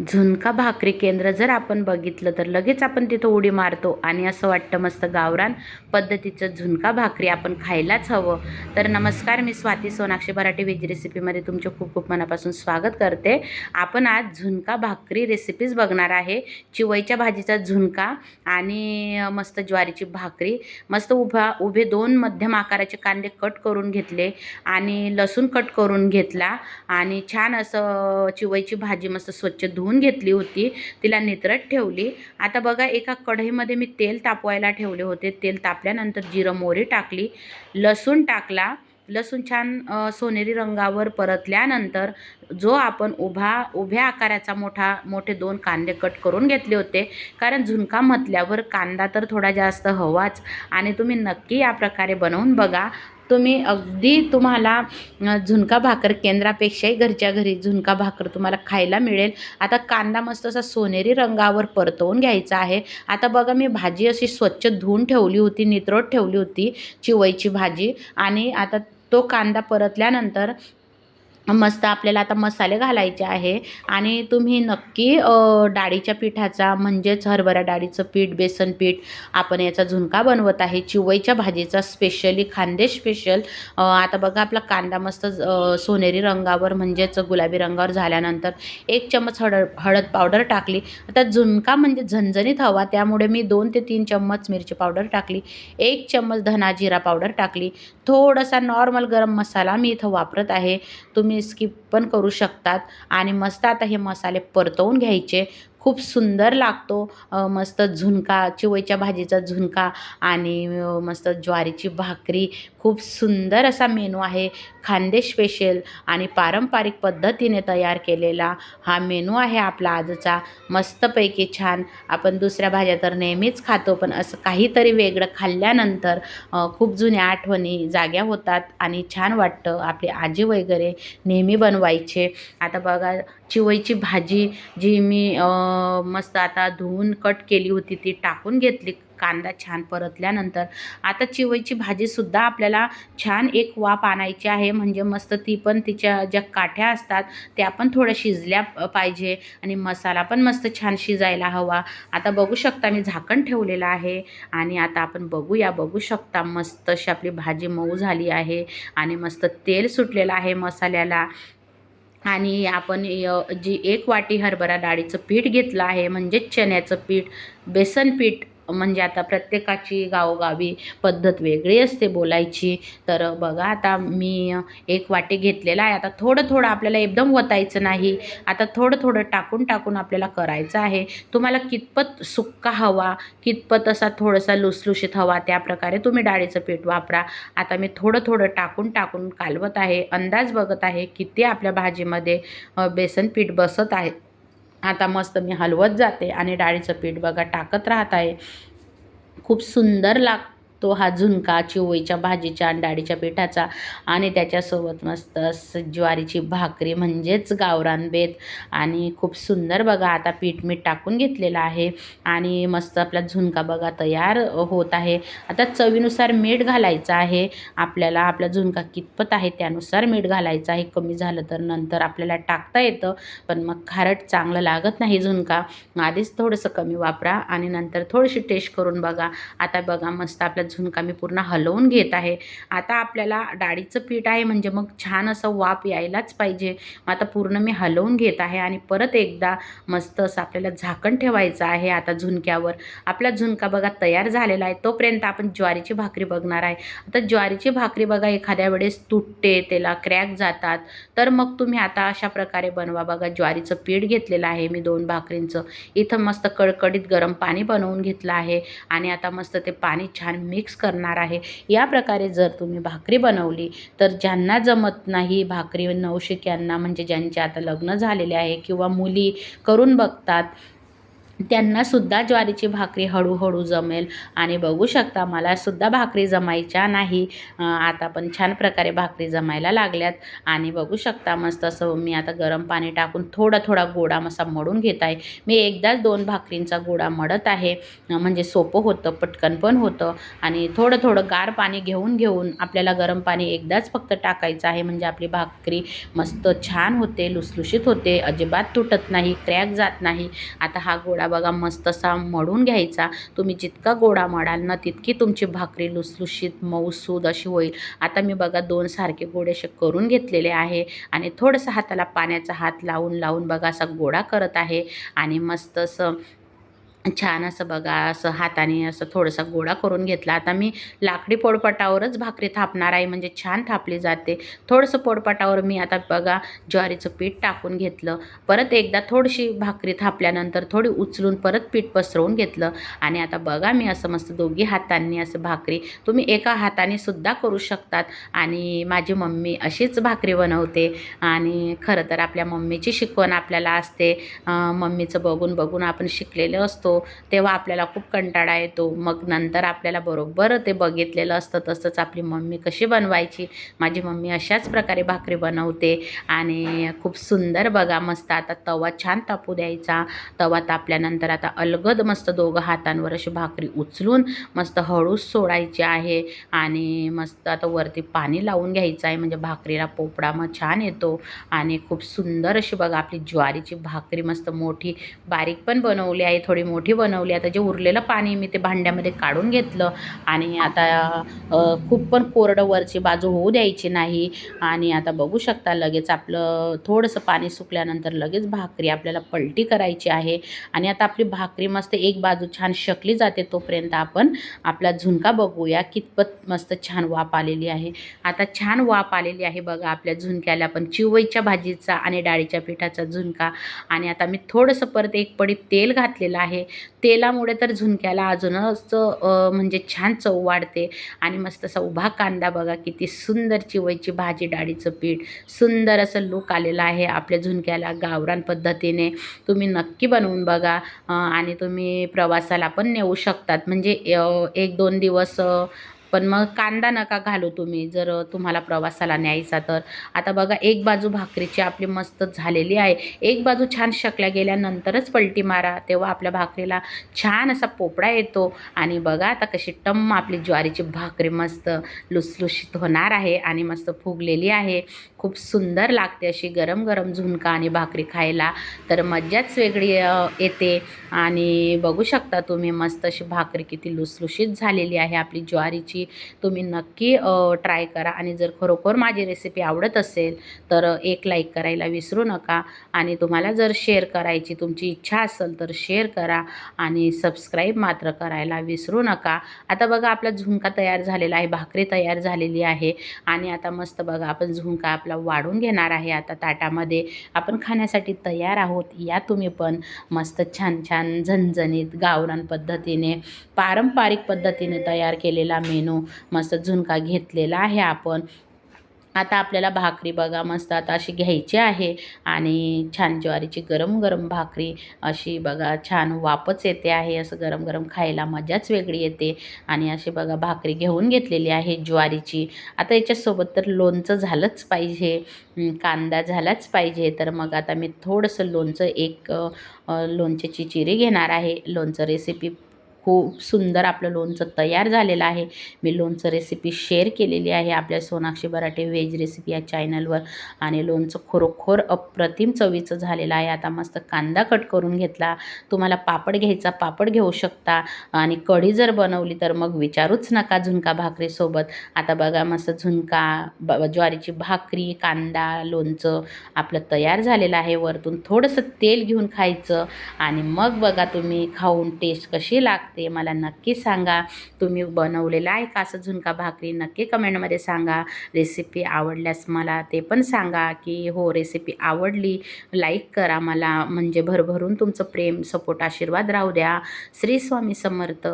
झुणका भाकरी केंद्र जर आपण बघितलं तर लगेच आपण तिथं उडी मारतो आणि असं वाटतं मस्त गावरान पद्धतीचं झुणका भाकरी आपण खायलाच हवं. तर नमस्कार मी स्वाती सोनाक्षी मराठी वेज रेसिपीमध्ये तुमचे खूप खूप मनापासून स्वागत करते. आपण आज झुणका भाकरी रेसिपीज बघणार आहे. चिवईच्या भाजीचा झुणका आणि मस्त ज्वारीची भाकरी. मस्त उभा उभे दोन मध्यम आकाराचे कांदे कट करून घेतले आणि लसूण कट करून घेतला आणि छान असं चिवईची भाजी मस्त स्वच्छ धुवून घेतली होती. तिला नितरत ठेवली. आता बघा एका कढईमध्ये मी तेल तापवायला ठेवले होते. तेल तापल्यानंतर जिरं मोहरी टाकली. लसूण टाकला. लसूण छान सोनेरी रंगावर परतल्यानंतर जो आपण उभा उभ्या आकाराचा मोठा मोठे दोन कांदे कट करून घेतले होते. कारण झुणका म्हटल्यावर कांदा तर थोडा जास्त हवाच आणि तुम्ही नक्की या प्रकारे बनवून बघा. तुम्ही अगदी तुम्हाला झुणका भाकर केंद्रापेक्षाही घरच्या घरी झुणका भाकर तुम्हाला खायला मिळेल. आता कांदा मस्त असा सोनेरी रंगावर परतवून घ्यायचा आहे. आता बघा मी भाजी अशी स्वच्छ धुवून ठेवली होती नितरट ठेवली होती चिवईची भाजी. आणि आता तो कांदा परतल्यानंतर मस्त आपल्याला आता मसाले घालायचे आहे. आणि तुम्ही नक्की डाळीच्या पिठाचा म्हणजेच हरभरा डाळीचं पीठ बेसन पीठ आपण याचा झुणका बनवत आहे. चिवईच्या भाजीचा स्पेशली खांदे स्पेशल आता बघा आपला कांदा मस्त सोनेरी रंगावर म्हणजेच गुलाबी रंगावर झाल्यानंतर एक चम्मच हळद हळद पावडर टाकली. आता झुणका म्हणजे झणझणीत हवा त्यामुळे मी दोन ते तीन चम्मच मिरची पावडर टाकली. एक चम्मच धना जिरा पावडर टाकली. थोडासा नॉर्मल गरम मसाला मी इथं वापरत आहे. तुम्ही स्किप पण करू शकतात. आणि मस्त आता हे मसाले परतवून घ्यायचे. खूप सुंदर लागतो. मस्त झुणका चिवईच्या भाजीचा झुणका आणि मस्त ज्वारीची भाकरी. खूप सुंदर असा मेनू आहे. खानदेश स्पेशल आणि पारंपरिक पद्धतीने तयार केलेला हा मेनू आहे आपला आजचा. मस्तपैकी छान. आपण दुसऱ्या भाज्या तर नेहमीच खातो पण असं काहीतरी वेगळं खाल्ल्यानंतर खूप जुन्या आठवणी जाग्या होतात आणि छान वाटतं आपली आजी वगैरे नेहमी बनवायचे. आता बघा चिवईची भाजी जी मी मस्त आता धुवून कट केली होती ती टाकून घेतली. कांदा छान परतल्यानंतर आता चिवईची भाजीसुद्धा आपल्याला छान एक वाफ आणायची आहे. म्हणजे मस्त ती पण तिच्या ज्या काठ्या असतात त्या पण थोड्या शिजल्या पाहिजे आणि मसाला पण मस्त छान शिजायला हवा. आता बघू शकता मी झाकण ठेवलेलं आहे आणि आता आपण बघूया बघू शकता मस्त अशी आपली भाजी मऊ झाली आहे आणि मस्त तेल सुटलेलं आहे मसाल्याला. आणि आपण जी एक वाटी हरभरा डाळीचं पीठ घेतलं आहे म्हणजेच चण्याचं पीठ बेसन पीठ म्हणजे आता प्रत्येकाची गावोगावी पद्धत वेगळी असते बोलायची. तर बघा आता मी एक वाटी घेतलेला आहे. आता थोडं थोडं आपल्याला एकदम वतायचं नाही. आता थोडं थोडं टाकून टाकून आपल्याला करायचं आहे. तुम्हाला कितपत सुक्का हवा कितपत असा थोडासा लुसलुशीत हवा त्याप्रकारे तुम्ही डाळीचं पीठ वापरा. आता मी थोडं थोडं टाकून टाकून कालवत आहे. अंदाज बघत आहे किती आपल्या भाजीमध्ये बेसन पीठ बसत आहे. आता मस्त मी हलवत जाते आणि डाळीचं पीठ बघा टाकत राहत आहे. खूप सुंदर तो हा झुणका चिवईच्या भाजीच्या आणि डाळीच्या पिठाचा आणि त्याच्यासोबत मस्त ज्वारीची भाकरी म्हणजेच गावरान बेत. आणि खूप सुंदर बघा आता पीठ मीठ टाकून घेतलेलं आहे. आणि मस्त आपला झुणका बघा तयार होत आहे. आता चवीनुसार मीठ घालायचं आहे. आपल्याला आपला झुणका कितपत आहे त्यानुसार मीठ घालायचं आहे. कमी झालं तर नंतर आपल्याला टाकता येतं. पण मग खारट चांगलं लागत नाही झुणका. आधीच थोडंसं कमी वापरा आणि नंतर थोडीशी टेस्ट करून बघा. आता बघा मस्त आपला झुणका मी पूर्ण हलवून घेत आहे. आता आपल्याला डाळीचं पीठ आहे म्हणजे मग छान असं वाफ यायलाच पाहिजे. मग आता पूर्ण मी हलवून घेत आहे आणि परत एकदा मस्त असं आपल्याला झाकण ठेवायचं आहे आता झुणक्यावर. आपला झुणका बघा तयार झालेला आहे. तोपर्यंत आपण ज्वारीची भाकरी बघणार आहे. आता ज्वारीची भाकरी बघा एखाद्या वेळेस तुटते त्याला क्रॅक जातात. तर मग तुम्ही आता अशा प्रकारे बनवा बघा. ज्वारीचं पीठ घेतलेलं आहे मी दोन भाकरींचं. इथं मस्त कडकडीत गरम पाणी बनवून घेतलं आहे. आणि आता मस्त ते पाणी छान मिक्स करणार आहे. या प्रकारे जर तुम्ही भाकरी बनवली तर ज्यांना जमत नाही भाकरी नवशिक्यांना म्हणजे ज्यांचे आता लग्न झालेले आहे किंवा मुली करून बघतात त्यांनासुद्धा ज्वारीची भाकरी हळूहळू जमेल. आणि बघू शकता मलासुद्धा भाकरी जमायच्या नाही. आता पण छान प्रकारे भाकरी जमायला लागल्यात. आणि बघू शकता मस्त असं मी आता गरम पाणी टाकून थोडा थोडा गोडा मसा मळून घेत आहे. मी एकदाच दोन भाकरींचा गोडा मळत आहे. म्हणजे सोपं होतं पटकन पण होतं. आणि थोडं थोडं गार पाणी घेऊन घेऊन आपल्याला गरम पाणी एकदाच फक्त टाकायचं आहे. म्हणजे आपली भाकरी मस्त छान होते लुसलुशीत होते. अजिबात तुटत नाही क्रॅक जात नाही. आता हा गोडा बघा मस्त असा मळून घ्यायचा. तुम्ही जितका गोडा मळाल ना तितकी तुमची भाकरी लुसलुशीत मऊसूद अशी होईल. आता मी बघा दोन सारखे गोडे असे करून घेतलेले आहे आणि थोडंसं हाताला पाण्याचा हात लावून लावून बघा असा गोडा करत आहे आणि मस्त असं छान असं बघा असं हाताने असं थोडंसं गोळा करून घेतला. आता मी लाकडी पोळपाटावरच भाकरी थापणार आहे म्हणजे छान थापली जाते. थोडंसं पोळपाटावर मी आता बघा ज्वारीचं पीठ टाकून घेतलं. परत एकदा थोडीशी भाकरी थापल्यानंतर थोडी उचलून परत पीठ पसरवून घेतलं. आणि आता बघा मी असं मस्त दोघी हातांनी असं भाकरी तुम्ही एका हाताने सुद्धा करू शकतात. आणि माझी मम्मी अशीच भाकरी बनवते. आणि खरं तर आपल्या मम्मीची शिकवण आपल्याला असते. मम्मीचं बघून बघून आपण शिकलेलो असतो. तेव्हा आपल्याला खूप कंटाळा येतो. मग नंतर आपल्याला बरोबर ते बघितलेलं असतं. तसंच आपली मम्मी कशी बनवायची? माझी मम्मी अशाच प्रकारे भाकरी बनवते आणि खूप सुंदर बघा मस्त. आता तवा छान तापू द्यायचा. तवा तापल्यानंतर आता अलगद मस्त दोघं हातांवर अशी भाकरी उचलून मस्त हळूच सोडायची आहे आणि मस्त आता वरती पाणी लावून घ्यायचं आहे. म्हणजे भाकरीला पोपडा मग छान येतो आणि खूप सुंदर अशी बघा आपली ज्वारीची भाकरी मस्त मोठी बारीक पण बनवली आहे. थोडी मोठी बनवली. आता जे उरलेलं पाणी मी ते भांड्यामध्ये काढून घेतलं आणि आता खूप पण कोरडं वरची बाजू होऊ द्यायची नाही. आणि आता बघू शकता लगेच आपलं थोडंसं पाणी सुकल्यानंतर लगेच भाकरी आपल्याला पलटी करायची आहे. आणि आता आपली भाकरी मस्त एक बाजू छान शकली जाते तोपर्यंत आपण आपला झुणका बघूया. कितपत मस्त छान वाफ आलेली आहे. आता छान वाफ आलेली आहे बघा आपल्या झुणक्याला पण. चिवईच्या भाजीचा आणि डाळीच्या पिठाचा झुणका. आणि आता मी थोडंसं परत एक पडीत तेल घातलेलं आहे. तेलामुळे तर झुणक्याला अजूनच म्हणजे छान चव वाढते. आणि मस्त असा उभा कांदा बघा किती सुंदर चिवयची भाजी डाळीचं पीठ. सुंदर असं लूक आलेलं आहे आपल्या झुणक्याला गावरान पद्धतीने. तुम्ही नक्की बनवून बघा. आणि तुम्ही प्रवासाला पण नेऊ शकतात. म्हणजे एक दोन दिवस पण मग कांदा नका घालू तुम्ही. जर तुम्हाला प्रवासाला न्यायचा तर. आता बघा एक बाजू भाकरीची आपली मस्त झालेली आहे. एक बाजू छान शकल्या गेल्यानंतरच पलटी मारा. तेव्हा आपल्या भाकरीला छान असा पोपडा येतो. आणि बघा आता कशी टम्म आपली ज्वारीची भाकरी मस्त लुसलुशीत होणार आहे आणि मस्त फुगलेली आहे. खूप सुंदर लागते अशी गरम गरम झुणका आणि भाकरी खायला. तर मज्जाच वेगळी येते. आणि बघू शकता तुम्ही मस्त अशी भाकरी किती लुसलुशीत झालेली आहे. आपली ज्वारीची तुम्ही नक्की ट्राय करा. आणि जर खरोखर माझी रेसिपी आवडत असेल तर एक लाईक करायला विसरू नका. आणि तुम्हाला जर शेअर करायची तुमची इच्छा असेल तर शेअर करा. आणि सबस्क्राईब मात्र करायला विसरू नका. आता बघा आपला झुणका तयार झालेला आहे भाकरी तयार झालेली आहे. आणि आता मस्त बघा आपण झुणका आपला वाढून घेणार आहे. आता ताटामध्ये आपण खाण्यासाठी तयार आहोत. या तुम्ही पण मस्त छान छान झणझणीत गावरान पद्धतीने पारंपरिक पद्धतीने तयार केलेला मेनू मस्त झुणका घेतलेला आहे आपण. आता आपल्याला भाकरी बघा मस्त आता अशी घ्यायची आहे. आणि छान ज्वारीची गरम गरम भाकरी अशी बघा छान वापच येते आहे. असं गरम गरम खायला मजाच वेगळी येते. आणि अशी बघा भाकरी घेऊन घेतलेली आहे ज्वारीची. आता याच्यासोबत तर लोणचं झालंच पाहिजे. कांदा झालाच पाहिजे. तर मग आता मी थोडंसं लोणचं एक लोणच्याची चिरी घेणार आहे. लोणचं रेसिपी खूप सुंदर आपलं लोणचं तयार झालेलं आहे. मी लोणचं रेसिपी शेअर केलेली आहे आपल्या सोनाक्षी बराटे व्हेज रेसिपी या चॅनलवर आणि लोणचं खरोखर अप्रतिम चवीचं झालेलं आहे. आता मस्त कांदा कट करून घेतला. तुम्हाला पापड घ्यायचा पापड घेऊ शकता. आणि कढी जर बनवली तर मग विचारूच नका झुणका भाकरीसोबत आता बघा मस्त झुणका ब ज्वारीची भाकरी कांदा लोणचं आपलं तयार झालेलं आहे. वरतून थोडंसं तेल घेऊन खायचं. आणि मग बघा तुम्ही खाऊन टेस्ट कशी लागते. मला नक्की सांगा. तुम्ही बनवलेलं आहे का असं झुणका भाकरी? नक्की कमेंटमध्ये सांगा. रेसिपी आवडल्यास मला ते पण सांगा की हो रेसिपी आवडली लाईक करा मला. म्हणजे भरभरून तुमचं प्रेम सपोर्ट आशीर्वाद राहू द्या. श्री स्वामी समर्थ.